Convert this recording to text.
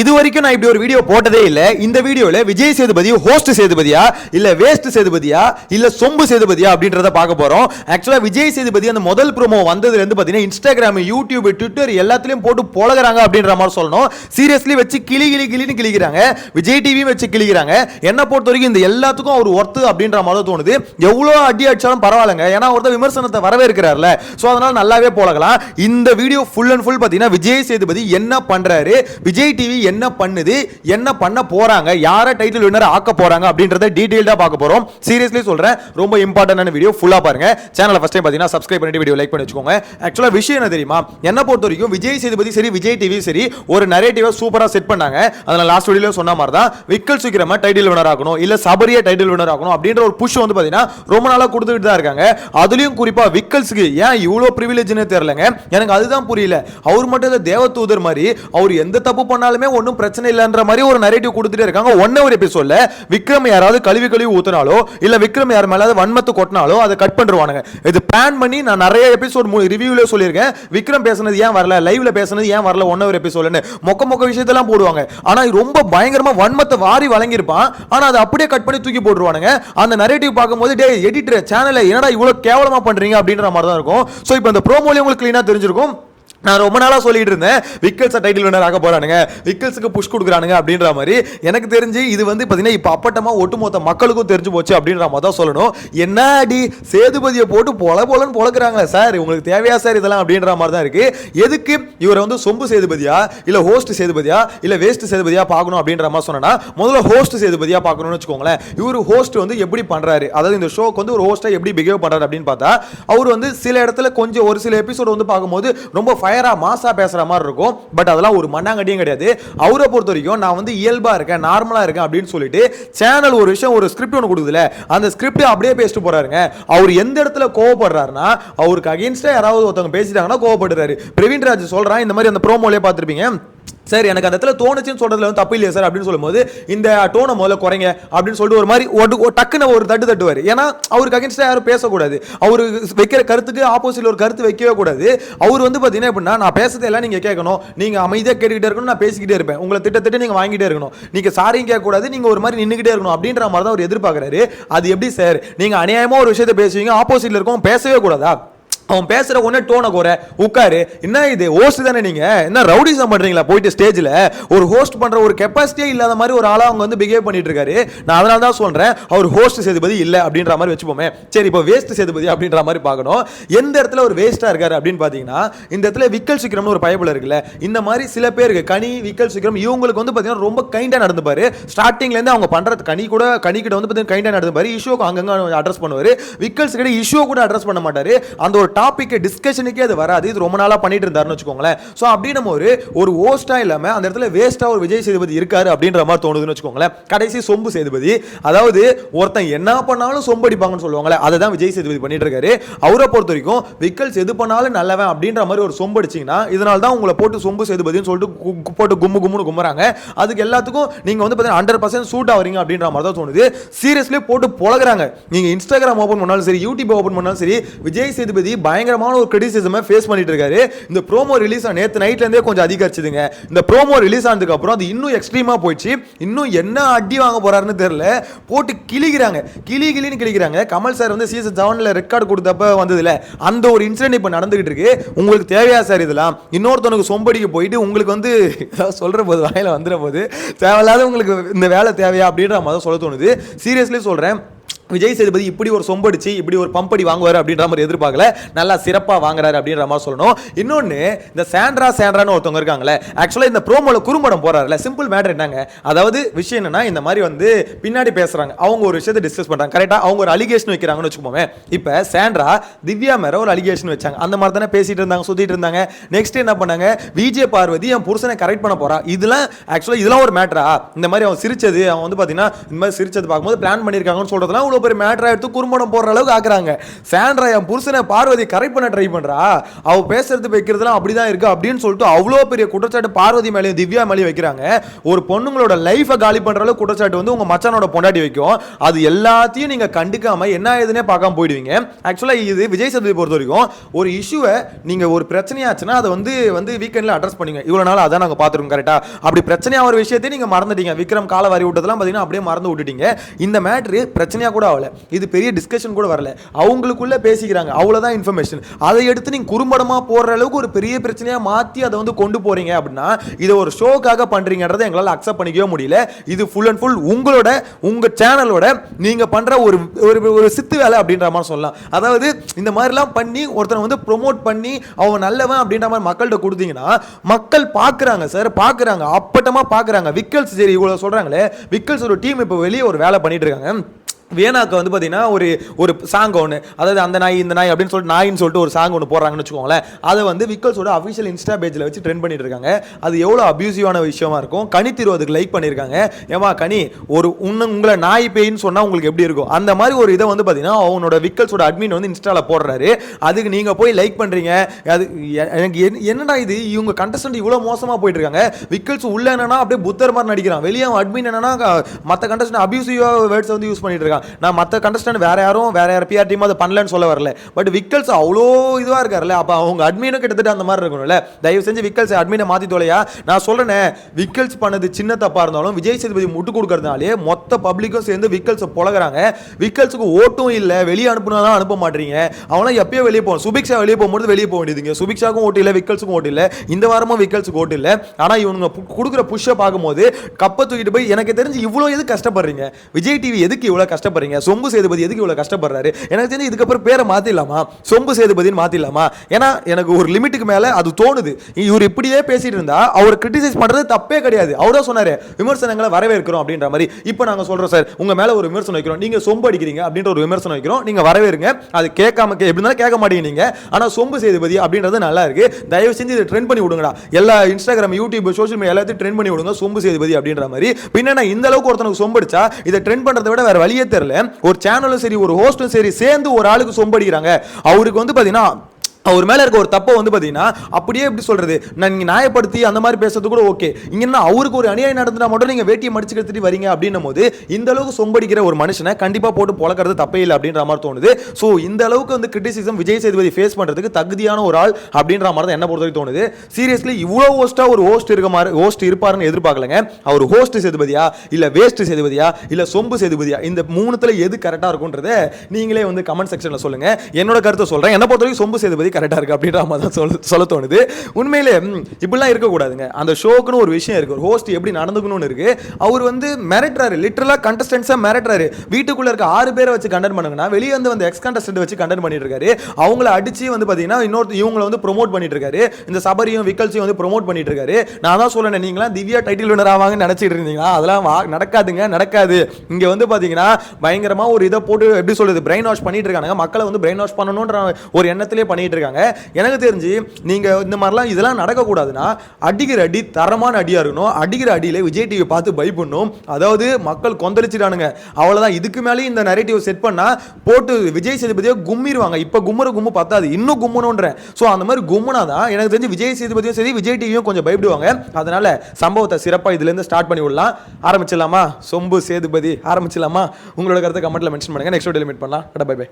இது வரைக்கும் நான் இப்படி ஒரு வீடியோ போட்டதே இல்ல. இந்த வீடியோல விஜய் சேதுபதி ஹோஸ்ட் சேதுபதியா இல்ல வேஸ்ட் சேதுபதியா இல்ல சொம்பு சேதுபதியா அப்படின்றத பார்க்க போறோம். ஆக்சுவலா விஜய் சேதுபதி அந்த முதல் ப்ரோமோ வந்ததுல இருந்து பாத்தீங்கன்னா இன்ஸ்டாகிராம் யூடியூப் ட்விட்டர் எல்லாத்துலேயும் போட்டு பொழகுறாங்க அப்படின்ற மாதிரி சொல்லணும். சீரியஸ்லி வச்சு கிளி கிளி கிளின்னு கிளிக்கிறாங்க விஜய் டிவியும் வச்சு கிளிக்கிறாங்க என்ன பொறுத்த வரைக்கும் இந்த எல்லாத்துக்கும் அவர் ஒர்த்து அப்படின்ற மாதிரி தோணுது. எவ்வளோ அடி அடிச்சாலும் பரவாயில்லைங்க. ஏன்னா ஒருத்தர் விமர்சனத்தை வரவே இருக்கிறார்ல ஸோ அதனால நல்லாவே போலகலாம். இந்த வீடியோ ஃபுல் அண்ட் ஃபுல் பார்த்தீங்கன்னா விஜய் சேதுபதி என்ன பண்றாரு? விஜய் டிவி என்ன பண்ணுது என்ன பண்ண போறாங்க யாரை டைட்டில் வின்னர் ஆக்க போறாங்க அப்படின்றத டீடைல்டா பார்க்க போறோம். சீரியஸ்லி சொல்றேன் ரொம்ப இம்பார்ட்டன்டான வீடியோ ஃபுல்லா பாருங்க. சேனலை ஃபர்ஸ்ட் டைம் பார்த்தீங்கன்னா சப்ஸ்கிரைப் பண்ணிட்டு வீடியோ லைக் பண்ணி வச்சுக்கோங்க. ஆக்சுவலா விஷயம் என்ன தெரியுமா? என்ன பொறுத்த வரைக்கும் விஜய் சேதுபதி சரி விஜய் டிவி சரி ஒரு நரேட்டிவா சூப்பரா செட் பண்ணாங்க. அதனால் லாஸ்ட் வீடியோல சொன்ன மாதிரி தான் விக்கல் சீக்கிரமா டைட்டில் வினர் ஆகணும் இல்ல சபரியா டைட்டில் வினர் ஆகணும் அப்படின்ற ஒரு புஷ் வந்து பாத்தீங்கன்னா ரொம்ப நாளா கொடுத்துட்டு தான் இருக்காங்க. அதுலயும் குறிப்பா விக்கல்ஸுக்கு ஏன் இவ்வளோ ப்ரிவிலேஜ்னு தெரியலங்க? எனக்கு அதுதான் புரியல. அவர் மட்டும் தேவ தேவதூதர் மாதிரி அவர் எந்த தப்பு பண்ணாலுமே ஒன்றும் பிரச்சனை இல்லைன்ற மாதிரி ஒரு நரேட்டிவ் கொடுத்துட்டே இருக்காங்க. ஒன் ஒரு எபிசோட்ல விக்ரம் யாராவது கழுவி கழுவி ஊத்தினாலோ இல்ல விக்ரம் யார் மேலாவது வன்மத்து கொட்டினாலோ அதை கட் பண்ணிருவானுங்க. இது பிளான் பண்ணி நான் நிறைய எபிசோட் ரிவ்யூல சொல்லியிருக்கேன். விக்ரம் பேசுனது ஏன் வரல? லைவ்ல பேசுனது ஏன் வரல? ஒன் ஒரு எபிசோட்னு மொக்க மொக்க விஷயத்தெல்லாம் போடுவாங்க. ஆனா ரொம்ப பயங்கரமா வன்மத்தை வாரி வழங்கியிருப்பான். ஆனா அதை அப்படியே கட் பண்ணி தூக்கி போட்டுருவானுங்க. அந்த நரேட்டிவ் பார்க்கும்போது டே எடிட்டர் சேனலை என்னடா இவ்வளவு கேவலமா பண்றீங்க? அப்படின்ற மாதிரி தான் இருக்கும். ஸோ இப்போ இந்த ப்ரோமோலி உங்களுக்கு கிளீனா தெரிஞ்சிருக்கும். நான் ரொம்ப நாளாக சொல்லிட்டு இருந்தேன் விக்கல்ஸை டைட்டில் வினர் ஆக போகிறானுங்க விக்கல்ஸுக்கு புஷ் கொடுக்குறானுங்க அப்படின்ற மாதிரி. எனக்கு தெரிஞ்சு இது வந்து பார்த்தீங்கன்னா இப்போ அப்பட்டமாக ஒட்டுமொத்த மக்களுக்கும் தெரிஞ்சு போச்சு அப்படின்ற மாதிரி தான் சொல்லணும். என்ன அடி சேதுபதியை போட்டு பொல பொலன்னு பொழக்கிறாங்களே சார் உங்களுக்கு தேவையா சார் இதெல்லாம் அப்படின்ற மாதிரி தான் இருக்குது எதுக்கு இவரை வந்து சொம்பு சேதுபதியா இல்லை ஹோஸ்ட் சேதுபதியா இல்லை வேஸ்ட் சேதுபதியா பார்க்கணும் அப்படின்ற மாதிரி சொன்னால் முதல்ல ஹோஸ்ட் சேதுபதியாக பார்க்கணும்னு வச்சுக்கோங்களேன். இவர் ஹோஸ்ட் வந்து எப்படி பண்ணுறாரு அதாவது இந்த ஷோக்கு வந்து ஒரு ஹோஸ்ட்டாக எப்படி பிஹேவ் பண்ணுறாரு அப்படின்னு பார்த்தா அவர் வந்து சில இடத்துல கொஞ்சம் ஒரு சில எபிசோட் வந்து பார்க்கும்போது ரொம்ப ஃபயராக மாசாக பேசுகிற மாதிரி இருக்கும். பட் அதெல்லாம் ஒரு மண்ணாங்கடியும் கிடையாது. அவரை பொறுத்த வரைக்கும் நான் வந்து இயல்பாக இருக்கேன் நார்மலாக இருக்கேன் அப்படின்னு சொல்லிட்டு சேனல் ஒரு விஷயம் ஒரு ஸ்கிரிப்ட் ஒன்று கொடுக்குதுல அந்த ஸ்கிரிப்டை அப்படியே பேசிட்டு போகிறாருங்க அவர் எந்த இடத்துல கோவப்படுறாருன்னா அவருக்கு அகேன்ஸ்டாக யாராவது ஒருத்தவங்க பேசிட்டாங்கன்னா கோவப்படுறாரு. பிரவீன் ராஜ் இந்த மாதிரி அந்த ப்ரோமோலே பார்த்துருப்பீங்க. சார் எனக்கு அந்த இடத்துல தோணுச்சுன்னு சொல்றதுல வந்து தப்பு இல்லையா சார் அப்படின்னு சொல்லும்போது இந்த டோனை முதல்ல குறைங்க அப்படின்னு சொல்லிட்டு ஒரு மாதிரி ஒரு டக்குன்னு ஒரு தட்டு தட்டுவார். ஏன்னா அவருக்கு அகேன்ஸ்டாக யாரும் பேசக்கூடாது. அவர் வைக்கிற கருத்துக்கு ஆப்போசிட்ல ஒரு கருத்து வைக்கவே கூடாது. அவர் வந்து பார்த்தீங்கன்னா எப்படின்னா நான் பேசுறது எல்லாம் நீங்கள் கேட்கணும். நீங்கள் அமைதியாக கேட்டுக்கிட்டே இருக்கணும் நான் பேசிக்கிட்டே இருப்பேன். உங்களை திட்டத்திட்ட நீங்கள் வாங்கிட்டே இருக்கணும். நீங்கள் சாரியும் கேட்கக்கூடாது நீங்கள் ஒரு மாதிரி நின்றுக்கிட்டே இருக்கணும் அப்படின்ற மாதிரி தான் அவர் எதிர்பார்க்குறாரு. அது எப்படி சார்? நீங்கள் அநியாயமாக ஒரு விஷயத்தை பேசுவீங்க ஆப்போசிட்ல இருக்கோம் பேசவே கூடாதா? அவன் பேசுகிற ஒன்னே டோனை கூற உட்காரு. என்ன இது ஹோஸ்ட் தானே நீங்கள் என்ன ரவுடிசம் பண்ணுறீங்களா போயிட்டு ஸ்டேஜில் ஒரு ஹோஸ்ட் பண்ணுற ஒரு கெப்பாசிட்டியே இல்லாத மாதிரி ஒரு ஆளாக அவங்க வந்து பிஹேவ் பண்ணிட்டு இருக்காரு நான் அதனால தான் சொல்கிறேன் அவர் ஹோஸ்ட் சேதுபதி இல்லை அப்படின்ற மாதிரி வச்சுப்போமே. சரி இப்போ வேஸ்ட் சேதுபதி அப்படின்ற மாதிரி பார்க்கணும். எந்த இடத்துல ஒரு வேஸ்ட்டாக இருக்காரு அப்படின்னு பார்த்தீங்கன்னா இந்த இடத்துல விக்கல் சிக்கிரம்னு ஒரு பயப்பில் இருக்குல்ல இந்த மாதிரி சில பேருக்கு கனி விக்கல் சிக்கிரம் இவங்களுக்கு வந்து பார்த்தீங்கன்னா ரொம்ப கைண்டாக நடந்துப்பார். ஸ்டார்டிங்லேருந்து அவங்க பண்ணுறது கனி கூட கனி கிட்ட வந்து பார்த்தீங்கன்னா கைண்டாக நடந்துப்பார். இஷ்யூக்கு அங்கங்கே அட்ரஸ் பண்ணுவார். விக்கல்ஸ் கிட்ட இஷ்யூ கூட அட்ரஸ் பண்ண மாட்டார். அந்த ஒரு டாப்பிக்கு டிஸ்கஷனுக்கே அது வராது. இது ரொம்ப நாளாக பண்ணிட்டு இருந்தாருன்னு வச்சுக்கோங்களேன். ஸோ அப்படின்னும் ஒரு ஒரு ஹோஸ்டா இல்லாமல் அந்த இடத்துல வேஸ்ட்டாக ஒரு விஜய் சேதுபதி இருக்காரு அப்படின்ற மாதிரி தோணுதுன்னு வச்சுக்கோங்களேன். கடைசி சொம்பு சேதுபதி. அதாவது ஒருத்தன் என்ன பண்ணாலும் சொம்பு அடிப்பாங்கன்னு சொல்லுவாங்களே அதை தான் விஜய் சேதுபதி பண்ணிட்டு இருக்காரு. அவரை பொறுத்த வரைக்கும் விக்கல்ஸ் எது பண்ணாலும் நல்லவன் அப்படின்ற மாதிரி ஒரு சொம்பு அடிச்சீங்கன்னா இதனால தான் உங்களை போட்டு சொம்பு சேதுபதின்னு சொல்லிட்டு கு- போட்டு கும்மு கும்முன்னு கும்புறாங்க அதுக்கு எல்லாத்துக்கும் நீங்கள் வந்து பார்த்தீங்கன்னா ஹண்ட்ரட் பர்சன்ட் சூட் ஆகிறீங்க அப்படின்ற மாதிரி தான் தோணுது. சீரியஸ்லி போட்டு பொழகுறாங்க நீங்கள் இன்ஸ்டாகிராம் ஓப்பன் பண்ணாலும் சரி யூடியூப் ஓப்பன் பண்ணாலும் சரி விஜய் சேதுபதி பயங்கரமான ஒரு கிரிட்டிசிசமை ஃபேஸ் பண்ணிட்டு இருக்காரு இந்த ப்ரோமோ ரிலீஸ் ஆன நேற்று நைட்லேருந்தே கொஞ்சம் அதிகரிச்சுதுங்க. இந்த ப்ரோமோ ரிலீஸ் ஆனதுக்கு அப்புறம் அது இன்னும் எக்ஸ்ட்ரீமாக போயிடுச்சு. இன்னும் என்ன அடி வாங்க போறாருன்னு தெரியல. போட்டு கிழிக்கிறாங்க கிளி கிளின்னு கிழிக்கிறாங்க. கமல் சார் வந்து சீசன் செவனில் ரெக்கார்டு கொடுத்தப்ப வந்ததுல. அந்த ஒரு இன்சிடென்ட் இப்போ நடந்துகிட்டு இருக்கு உங்களுக்கு தேவையா சார் இதெல்லாம்? இன்னொருத்தவனுக்கு சொம்படிக்கு போயிட்டு உங்களுக்கு வந்து ஏதாவது சொல்ற போது வாயில வந்துட போது தேவையில்லாத உங்களுக்கு இந்த வேலை தேவையா அப்படின்ற மாதிரி சொல்ல தோணுது. சீரியஸ்லி சொல்றேன். விஜய் சேதுபதி இப்படி ஒரு சொம்படிச்சு இப்படி ஒரு பம்படி வாங்குவார் அப்படின்ற மாதிரி எதிர்பார்க்கல. நல்லா சிறப்பாக வாங்குறாரு அப்படின்ற மாதிரி சொல்லணும். இன்னொன்று இந்த சாண்ட்ரா சாண்ட்ரான்னு ஒருத்தவங்க இருக்காங்களே ஆக்சுவலாக இந்த ப்ரோமோல குறும்படம் போறாருல சிம்பிள் மேட்டர் என்னங்க? அதாவது விஷயம் என்னன்னா இந்த மாதிரி வந்து பின்னாடி பேசுறாங்க. அவங்க ஒரு விஷயத்தை டிஸ்கஸ் பண்றாங்க. கரெக்டாக அவங்க ஒரு அலிகேஷன் வைக்கிறாங்கன்னு வச்சுக்கோமே. இப்போ சாண்ட்ரா திவ்யா மேல ஒரு அலிகேஷன் வச்சாங்க. அந்த மாதிரி தானே பேசிட்டு இருந்தாங்க சுத்திட்டு இருந்தாங்க. நெக்ஸ்ட் என்ன பண்ணாங்க? விஜய் பார்வதி என் புருஷனை கரெக்ட் பண்ண போறா. இதெல்லாம் ஆக்சுவலாக இதெல்லாம் ஒரு மேட்டரா இந்த மாதிரி அவன் சிரிச்சது அவன் வந்து பார்த்தீங்கன்னா இந்த மாதிரி சிரிச்சது பார்க்கும்போது பிளான் பண்ணியிருக்காங்கன்னு சொல்றதுலாம் இவ்வளோ பெரிய மேட்டரா எடுத்து குறும்படம் போடுற அளவுக்கு ஆக்குறாங்க. சாண்ட்ரா என் புருஷனை பார்வதி கரெக்ட் பண்ண ட்ரை பண்றா. அவள் பேசுறது வைக்கிறதுலாம் அப்படிதான் இருக்கு அப்படின்னு சொல்லிட்டு அவ்வளோ பெரிய குற்றச்சாட்டு பார்வதி மேலேயும் திவ்யா மேலேயும் வைக்கிறாங்க. ஒரு பொண்ணுங்களோட லைஃபை காலி பண்ணுற அளவுக்கு குற்றச்சாட்டு வந்து உங்கள் மச்சானோட பொண்டாட்டி வைக்கும். அது எல்லாத்தையும் நீங்க கண்டுக்காமல் என்ன ஏதுன்னே பார்க்காம போயிடுவீங்க. ஆக்சுவலா இது விஜய் சேதுபதி பொறுத்த வரைக்கும் ஒரு இஷ்யூவை நீங்க ஒரு பிரச்சனையாச்சுன்னா அதை வந்து வந்து வீக்கெண்டில் அட்ரஸ் பண்ணுங்க. இவ்வளோ நாள் அதான் நாங்கள் பார்த்துருக்கோம் கரெக்டாக அப்படி பிரச்சனையாக ஒரு விஷயத்தையும் நீங்க மறந்துட்டீங்க. விக்ரம் கால வாரி விட்டதெல்லாம் பார்த்தீங்கன்னா அப்படியே மறந்து விட்டுட்டீங்க. இந்த மேட்ரு பிரச்சனையாக கூட ஆகல. இது பெரிய டிஸ்கஷன் கூட வரல. அவங்களுக்குள்ள பேசிக்கிறாங்க. அவ்வளோதான் இன்ஃபர்மேஷன் அதை எடுத்து நீங்க குறும்படமா போடுற அளவுக்கு ஒரு பெரிய பிரச்சனையாக மாற்றி அதை வந்து கொண்டு போறீங்க அப்படின்னா இதை ஒரு ஷோக்காக பண்றீங்கன்றதை எங்களால் அக்செப்ட் பண்ணிக்கவே முடியல. இது ஃபுல் அண்ட் ஃபுல் உங்களோட உங்கள் சேனலோட நீங்கள் பண்ணுற ஒரு ஒரு ஒரு சித்து வேலை அப்படின்ற மாதிரி சொல்லலாம். அதாவது இந்த மாதிரிலாம் பண்ணி ஒருத்தனை வந்து ப்ரொமோட் பண்ணி அவன் நல்லவன் அப்படின்ற மாதிரி மக்கள்கிட்ட கொடுத்தீங்கன்னா மக்கள் பார்க்குறாங்க சார் பார்க்குறாங்க அப்பட்டமாக பார்க்குறாங்க விக்கல்ஸ் சரி இவ்வளோ சொல்கிறாங்களே விக்கல்ஸ் ஒரு டீம் இப்போ வெளியே ஒரு வேலை பண்ணிட்டு இருக்காங்க. வேணாக்கு வந்து பார்த்தீங்கன்னா ஒரு ஒரு சாங் ஒன்று அதாவது அந்த நாய் இந்த நாய் அப்படின்னு சொல்லிட்டு நாயின்னு சொல்லிட்டு ஒரு சாங் ஒன்று போடுறாங்கன்னு வச்சுக்கோங்களேன். அதை வந்து விக்கல்ஸோட அஃபிஷியல் இன்ஸ்டா பேஜில் வச்சு ட்ரெண்ட் பண்ணிட்டு இருக்காங்க. அது எவ்வளோ அபியூசிவான விஷயமா இருக்கும். கனி திரு அதுக்கு லைக் பண்ணியிருக்காங்க ஏமா கனி ஒரு உன்ன உங்களை நாய் பேயின்னு சொன்னால் உங்களுக்கு எப்படி இருக்கும்? அந்த மாதிரி ஒரு இதை வந்து பார்த்தீங்கன்னா அவனோட விக்கல்ஸோட அட்மின் வந்து இன்ஸ்டாவில் போடுறாரு. அதுக்கு நீங்கள் போய் லைக் பண்ணுறீங்க அது எனக்கு என்ன- என்னடா இது? இவங்க கண்டஸ்டன்ட் இவ்வளோ மோசமாக போயிட்டு இருக்காங்க. விக்கல்ஸ் உள்ள என்னன்னா அப்படியே புத்தர் மாதிரி நடிக்கிறான். வெளியே அட்மின் என்னன்னா மற்ற கண்டஸ்டன்ட் அபியூசிவாக வேர்ட்ஸ் வந்து யூஸ் பண்ணிட்டு இருக்கான். நான் மற்ற கண்டஸ்டன்ட் வேற யாரும் வேற யார் பிஆர் டீம் அதை பண்ணலன்னு சொல்ல வரல. பட் விக்கல்ஸ் அவ்வளோ இதுவாக இருக்காருல்ல. அப்போ அவங்க அட்மினும் கிட்டத்தட்ட அந்த மாதிரி இருக்கணும்ல. தயவு செஞ்சு விக்கல்ஸ் அட்மினை மாற்றி தொலையா. நான் சொல்றேனே விக்கல்ஸ் பண்ணது சின்ன தப்பாக இருந்தாலும் விஜய் சேதுபதி முட்டு கொடுக்கறதுனாலே மொத்த பப்ளிக்கும் சேர்ந்து விக்கல்ஸை புலகுறாங்க. விக்கல்ஸுக்கு ஓட்டும் இல்லை வெளியே அனுப்புனா தான் அனுப்ப மாட்டீங்க. அவங்களாம் எப்பயோ வெளியே போகணும் சுபிக்ஷா வெளியே போகும்போது வெளியே போக வேண்டியதுங்க. சுபிக்ஷாக்கும் ஓட்டு இல்லை விக்கல்ஸுக்கும் ஓட்டு இல்லை. இந்த வாரமும் விக்கல்ஸுக்கு ஓட்டு இல்லை. ஆனால் இவங்க கொடுக்குற புஷ்ஷை பார்க்கும்போது கப்பை தூக்கிட்டு போய் எனக்கு தெரிஞ்சு இவ்வளோ எது கஷ்டப்படுறீங்க? விஜய் டிவி எதுக்கு இவ்வளோ கஷ்டப்படுறீங்க? சொம்பு சேதுபதி எதுக்கு இவ்வளோ கஷ்டப்படுறாரு? எனக்கு தெரிஞ்சு இதுக்கப்புறம் பேரை மாற்றிடலாமா சொம்பு சேதுபதின்னு மாற்றிடலாமா ஏன்னா எனக்கு ஒரு லிமிட்டுக்கு மேலே அது தோணுது. இவர் இப்படியே பேசிட்டு இருந்தா அவர் கிரிட்டிசைஸ் பண்ணுறது தப்பே கிடையாது. அவரே சொன்னார் விமர்சனங்களை வரவேற்கிறோம் அப்படின்ற மாதிரி. இப்போ நாங்கள் சொல்கிறோம் சார் உங்கள் மேலே ஒரு விமர்சனம் வைக்கிறோம். நீங்கள் சொம்பு அடிக்கிறீங்க அப்படின்ற ஒரு விமர்சனம் வைக்கிறோம். நீங்கள் வரவேறுங்க. அது கேட்காம கே- எப்படி இருந்தாலும் கேட்க மாட்டீங்க நீங்கள் ஆனால் சொம்பு சேதுபதி அப்படின்றது நல்லா இருக்கு. தயவு செஞ்சு இதை ட்ரெண்ட் பண்ணி விடுங்கடா. எல்லா இன்ஸ்டாகிராம் யூடியூப் சோஷியல் மீடியா எல்லாத்தையும் ட்ரெண்ட் பண்ணி விடுங்க சொம்பு சேதுபதி அப்படின்ற மாதிரி. பின்ன இந்த அளவுக்கு ஒருத்தனுக்கு சொம்படிச்சா இதை ட்ரெண்ட் பண்ணுறதை விட வேற வழியே தெரியல. ஒரு சேனலும் சரி ஒரு ஹோஸ்டும் சரி சேர்ந்து ஒரு ஆளுக்கு சொம்படிக்கிறாங்க அவருக்கு வந்து பார்த்தீங்கன்னா அவர் மேலே இருக்க ஒரு தப்பை வந்து பார்த்தீங்கன்னா அப்படியே எப்படி சொல்கிறது நான் நீங்கள் நியாயப்படுத்தி அந்த மாதிரி பேசுறது கூட ஓகே இங்க என்ன அவருக்கு ஒரு அநியாயம் நடந்துனா மட்டும் நீங்கள் வேட்டியை மடிச்சு எடுத்துகிட்டு வரீங்க அப்படின்னும் போது இந்த அளவுக்கு சொம்படிக்கிற ஒரு மனுஷனை கண்டிப்பாக போட்டு பழக்கிறது தப்பே இல்லை அப்படின்ற மாதிரி தோணுது. ஸோ இந்த அளவுக்கு வந்து கிரிட்டிசிசம் விஜய் சேதுபதி ஃபேஸ் பண்ணுறதுக்கு தகுதியான ஒரு ஆள் அப்படின்ற மாதிரி தான் என்ன பொறுத்தவரைக்கும் தோணுது. சீரியஸ்லி இவ்வளோ ஹோஸ்ட்டாக ஒரு ஹோஸ்ட் இருக்க மாதிரி ஹோஸ்ட் இருப்பாருன்னு எதிர்பார்க்கலங்க. அவர் ஹோஸ்ட் சேதுபதியா இல்லை வேஸ்ட் சேதுபதியா இல்லை சொம்பு சேதுபதியா இந்த மூணுத்தில் எது கரெக்டாக இருக்குன்றத நீங்களே வந்து கமெண்ட் செக்ஷனில் சொல்லுங்கள் என்னோட கருத்தை சொல்கிறேன் என்ன பொறுத்தவரைக்கும் சொம்பு சேதுபதி கரெக்டா இருக்கு அப்படின்ற மாதிரி தான் சொல்ல சொல்ல தோணுது. உண்மையிலே இப்படிலாம் இருக்கக்கூடாதுங்க. அந்த ஷோக்குன்னு ஒரு விஷயம் இருக்கு. ஒரு ஹோஸ்ட் எப்படி நடந்துக்கணும்னு இருக்கு. அவர் வந்து மிரட்டுறாரு. லிட்டரலாக கண்டஸ்டன்ஸாக மிரட்டுறாரு. வீட்டுக்குள்ள இருக்க ஆறு பேரை வச்சு கண்டென்ட் பண்ணுங்கன்னா வெளியே வந்து வந்து எக்ஸ் கண்டஸ்டன்ட் வச்சு கண்டென்ட் பண்ணிட்டு இருக்காரு அவங்கள அடிச்சு வந்து பாத்தீங்கன்னா இன்னொரு இவங்களை வந்து ப்ரோமோட் பண்ணிட்டு இருக்காரு இந்த சபரியும் விக்கல்ஸையும் வந்து ப்ரோமோட் பண்ணிட்டு இருக்காரு நான் தான் சொல்றேன் நீங்களாம் திவ்யா டைட்டில் வினர் ஆவாங்கன்னு நினைச்சிட்டு இருந்தீங்களா? அதெல்லாம் வா- நடக்காதுங்க நடக்காது. இங்க வந்து பாத்தீங்கன்னா பயங்கரமா ஒரு இதை போட்டு எப்படி சொல்றது பிரெயின் வாஷ் பண்ணிட்டு இருக்காங்க மக்களை வந்து பிரெயின் வாஷ் பண்ணணும்ன்ற ஒரு எண்ணத்திலே பண்ணிட்டு இருக்காங்க எனக்கு தெரிஞ்சு நீங்கள் இந்த மாதிரிலாம் இதெல்லாம் நடக்கக்கூடாதுன்னா அடிக்கிற அடி தரமான அடியாக இருக்கணும். அடிக்கிற அடியில் விஜய் டிவி பார்த்து பயப்படணும். அதாவது மக்கள் கொந்தளிச்சிட்டானுங்க. அவ்வளோதான் இதுக்கு மேலேயும் இந்த நரேட்டிவ் செட் பண்ணால் போட்டு விஜய் சேதுபதியை கும்மிடுவாங்க இப்போ கும்முற கும்மு பத்தாது. இன்னும் கும்மணுன்றேன். ஸோ அந்த மாதிரி கும்முனா தான் எனக்கு தெரிஞ்சு விஜய் சேதுபதியும் சரி விஜய் டிவியும் கொஞ்சம் பயப்படுவாங்க. அதனால் சம்பவத்தை சிறப்பாக இதுலேருந்து ஸ்டார்ட் பண்ணி விடலாம். ஆரம்பிச்சிடலாமா? சொம்பு சேதுபதி ஆரம்பிச்சிடலாமா? உங்களோட கருத்தை கமெண்ட்டில் மென்ஷன் பண்ணுங்க. நெக்ஸ்ட் வீடியோ மீட் பண்ணலாம். Bye bye